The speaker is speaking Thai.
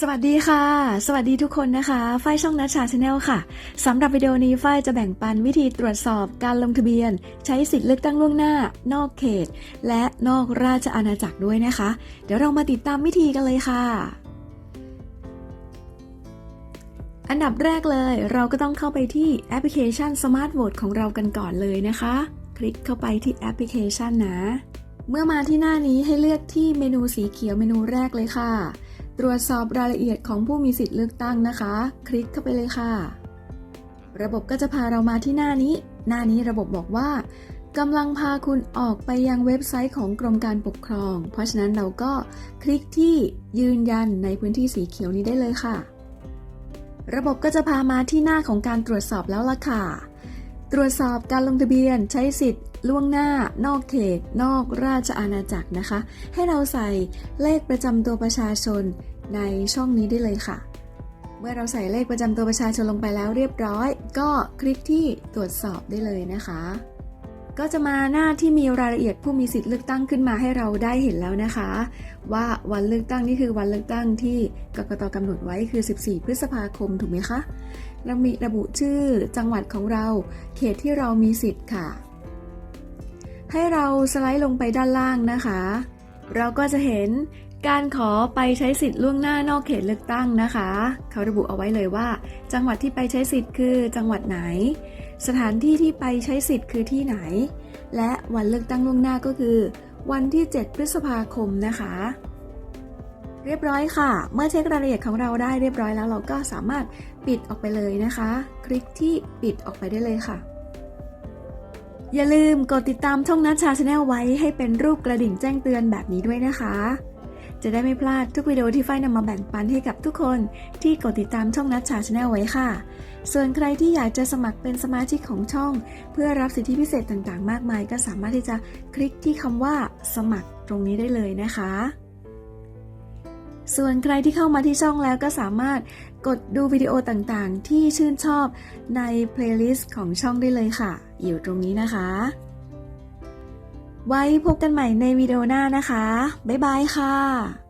สวัสดีค่ะ สวัสดีทุกคนนะคะ ฝ้ายช่องนัชชาชาแนลค่ะ สำหรับวิดีโอนี้ฝ้ายจะแบ่งปันวิธีตรวจสอบการลงทะเบียน ใช้สิทธิ์เลือกตั้งล่วงหน้า นอกเขต และนอกราชอาณาจักรด้วยนะคะ เดี๋ยวเรามาติดตามวิธีกันเลยค่ะ อันดับแรกเลยเราก็ต้องเข้าไปที่แอปพลิเคชัน Smart Vote ของเรากันก่อนเลยนะคะ คลิกเข้าไปที่แอปพลิเคชันนะ เมื่อมาที่หน้านี้ให้เลือกที่เมนูสีเขียวเมนูแรกเลยค่ะ ตรวจสอบรายละเอียดของผู้มีสิทธิ์เลือกตั้งนะคะ คลิกเข้าไปเลยค่ะ ระบบก็จะพาเรามาที่หน้านี้ หน้านี้ระบบบอกว่ากำลังพาคุณออกไปยังเว็บไซต์ของกรมการปกครอง เพราะฉะนั้นเราก็คลิกที่ยืนยันในพื้นที่สีเขียวนี้ได้เลยค่ะ ระบบก็จะพามาที่หน้าของการตรวจสอบแล้วล่ะค่ะ ตรวจสอบการลงทะเบียนใช้สิทธิ์ล่วงหน้านอกเขต นอกราชอาณาจักรนะคะ ให้เราใส่เลขประจำตัวประชาชนในช่องนี้ได้เลยค่ะ เมื่อเราใส่เลขประจำตัวประชาชนลงไปแล้วเรียบร้อย ก็คลิกที่ตรวจสอบได้เลยนะคะ ก็จะมาหน้าที่มีรายละเอียดผู้มีสิทธิ์เลือกตั้งขึ้นมาให้เราได้เห็นแล้วนะคะ ว่าวันเลือกตั้งนี่คือวันเลือกตั้งที่กกตกำหนดไว้คือ 14 พฤษภาคมถูกไหมคะเรามีระบุชื่อจังหวัดของเรา เขตที่เรามีสิทธิ์ค่ะ ให้เราสไลด์ลงไปด้านล่างนะคะ เราก็จะเห็นการขอไปใช้สิทธิ์ล่วงหน้านอกเขตเลือกตั้งนะคะ เขาระบุเอาไว้เลยว่า จังหวัดที่ไปใช้สิทธิ์คือจังหวัดไหน สถานที่ที่ไปใช้สิทธิ์คือที่ไหน และวันเลือกตั้งล่วงหน้าก็คือ วันที่ 7 พฤษภาคมนะคะ เรียบร้อยค่ะ เมื่อเช็ครายละเอียดของเราได้เรียบร้อยแล้วเราก็สามารถปิดออกไปเลยนะคะ คลิกที่ปิดออกไปได้เลยค่ะอย่าลืมกดติดตามช่องนัชชาชาแนลไว้ให้เป็นรูปกระดิ่งแจ้งเตือนแบบนี้ด้วยนะคะ จะได้ไม่พลาดทุกวิดีโอที่ฝ้ายนำมาแบ่งปันให้กับทุกคนที่กดติดตามช่องนัชชาชาแนลไว้ค่ะ ส่วนใครที่อยากจะสมัครเป็นสมาชิกของช่อง เพื่อรับสิทธิพิเศษต่างๆ มากมาย ก็สามารถที่จะคลิกที่คำว่าสมัครตรงนี้ได้เลยนะคะ ส่วนใครที่เข้ามาที่ช่องแล้วก็สามารถกดดูวิดีโอต่างๆ ที่ชื่นชอบในเพลย์ลิสต์ของช่องได้เลยค่ะ อยู่ตรงนี้นะคะ ไว้พบกันใหม่ในวิดีโอหน้านะคะ บ๊ายบายค่ะ